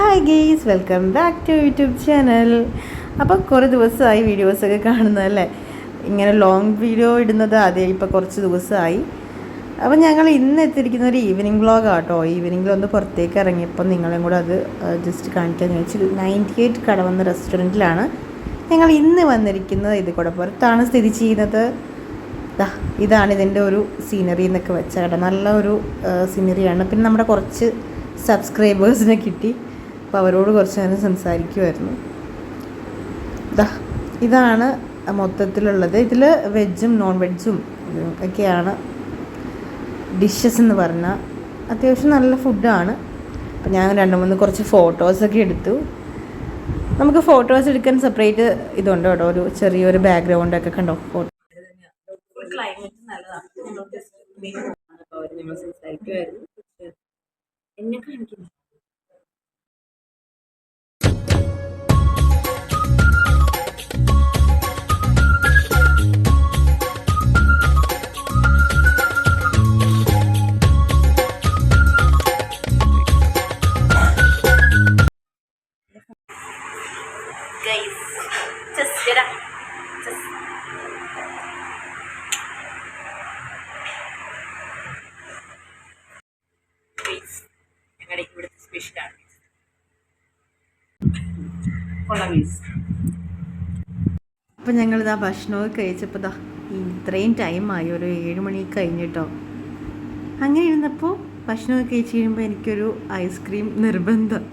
Hi guys welcome back to YouTube channel അപ്പോൾ കുറേ ദിവസമായി വീഡിയോസൊക്കെ കാണുന്നതല്ലേ ഇങ്ങനെ ലോങ് വീഡിയോ ഇടുന്നത് അതേ ഇപ്പോൾ കുറച്ച് ദിവസമായി. അപ്പോൾ ഞങ്ങൾ ഇന്ന് എത്തിയിരിക്കുന്ന ഒരു ഈവനിങ് വ്ളോഗ് ആട്ടോ. ഈവനിങ്ങിൽ ഒന്ന് പുറത്തേക്ക് ഇറങ്ങിയപ്പോൾ നിങ്ങളെയും കൂടെ അത് ജസ്റ്റ് കാണിക്കാമെന്ന് വെച്ചു നയന്റി എയ്റ്റ് കടവന്ന റെസ്റ്റോറന്റിലാണ് ഞങ്ങൾ ഇന്ന് വന്നിരിക്കുന്നത്. ഇത് കൂടെ പുറത്താണ് സ്ഥിതി ചെയ്യുന്നത്. ഇതാണ് ഇതിന്റെ ഒരു സീനറി എന്നൊക്കെ വെച്ചാൽ കേട്ടോ നല്ല ഒരു സീനറിയാണ് പിന്നെ നമ്മുടെ കുറച്ച് സബ്സ്ക്രൈബേഴ്സിനെ കിട്ടി. അപ്പോൾ അവരോട് കുറച്ച് നേരം സംസാരിക്കുമായിരുന്നു ദാ ഇതാണ് മൊത്തത്തിലുള്ളത്. ഇതിൽ വെജും നോൺ വെജും ഒക്കെയാണ് ഡിഷസ് എന്ന് പറഞ്ഞാൽ അത്യാവശ്യം നല്ല ഫുഡാണ് അപ്പം ഞാൻ രണ്ട് മൂന്ന് കുറച്ച് ഫോട്ടോസൊക്കെ എടുത്തു. നമുക്ക് ഫോട്ടോസ് എടുക്കാൻ സെപ്പറേറ്റ് ഇതുണ്ട് കേട്ടോ. ഒരു ചെറിയൊരു ബാക്ക്ഗ്രൗണ്ട് ഒക്കെ കണ്ടോ? ഫോട്ടോ ക്ലൈമറ്റ് നല്ലതാണ്. ഞങ്ങൾ സംസാരിക്കുമായിരുന്നു എന്നെ കാണിക്കുന്നു സ്പെഷ്യലാണ് കൊള്ളാം മീൻസ് അപ്പം ഞങ്ങളിതാ ഭക്ഷണമൊക്കെ കഴിച്ചപ്പോൾ ദാ ഇത്രയും ടൈമായി ഒരു ഏഴ് മണി കഴിഞ്ഞിട്ടോ. അങ്ങനെ ഇരുന്നപ്പോൾ ഭക്ഷണമൊക്കെ കഴിച്ച് കഴിയുമ്പോൾ എനിക്കൊരു ഐസ്ക്രീം നിർബന്ധം.